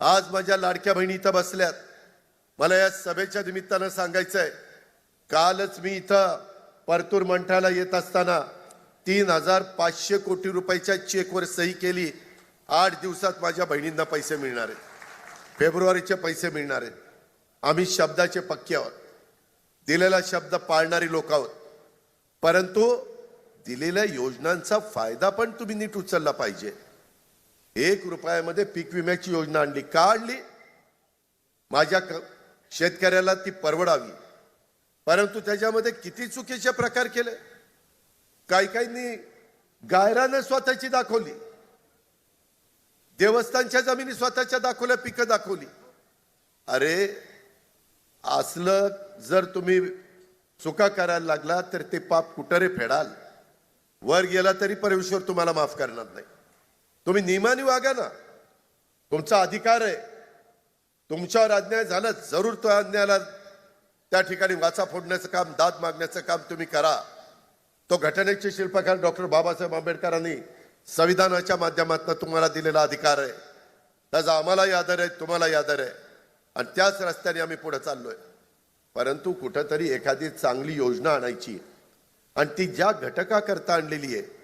आज माझ्या लाडक्या बहिणी इथं बसल्यात. मला या सभेच्या निमित्तानं सांगायचं आहे कालच मी इथं परतूर मंठाला येत असताना तीन हजार पाचशे कोटी रुपयाच्या चेकवर सही केली. आठ दिवसात माझ्या बहिणींना पैसे मिळणार आहेत. फेब्रुवारीचे पैसे मिळणार आहेत. आम्ही शब्दाचे पक्के आहोत. दिलेला शब्द पाळणारी लोक आहोत. परंतु दिलेल्या योजनांचा फायदा पण तुम्ही नीट उचलला पाहिजे. एक रुपयामध्ये पीक विम्याची योजना आणली. का आणली माझ्या शेतकऱ्याला ती परवडावी. परंतु त्याच्यामध्ये किती चुकीचे प्रकार केले? काही काहींनी गायरानं स्वतःची दाखवली. देवस्थानच्या जमिनी स्वतःच्या दाखवल्या पिकं दाखवली. अरे असलं जर तुम्ही चुका करायला लागला तर ते पाप कुठं रे फेडाल? वर गेला तरी परमेश्वर तुम्हाला माफ करणार नाही. तुम्ही नियमाने वागा ना. तुमचा अधिकार आहे. तुमच्यावर अन्याय झाला जरूर तो अन्यायाला त्या ठिकाणी वाचा फोडण्याचं काम दाद मागण्याचं काम तुम्ही करा. तो घटनेचे शिल्पकार डॉक्टर बाबासाहेब आंबेडकरांनी संविधानाच्या माध्यमातून तुम्हाला दिलेला अधिकार आहे. त्याचा आम्हालाही आदर आहे तुम्हालाही आदर आहे. आणि त्याच रस्त्याने आम्ही पुढे चाललोय. परंतु कुठंतरी एखादी चांगली योजना आणायची आणि ती ज्या घटकाकरता आणलेली आहे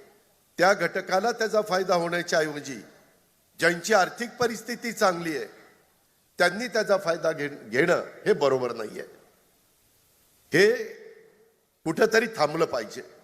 त्या घटकाला त्याचा फायदा होण्याच्या ऐवजी ज्यांची आर्थिक परिस्थिती चांगली आहे त्यांनी त्याचा फायदा घे घेणं हे बरोबर नाही आहे हे कुठंतरी थांबलं पाहिजे.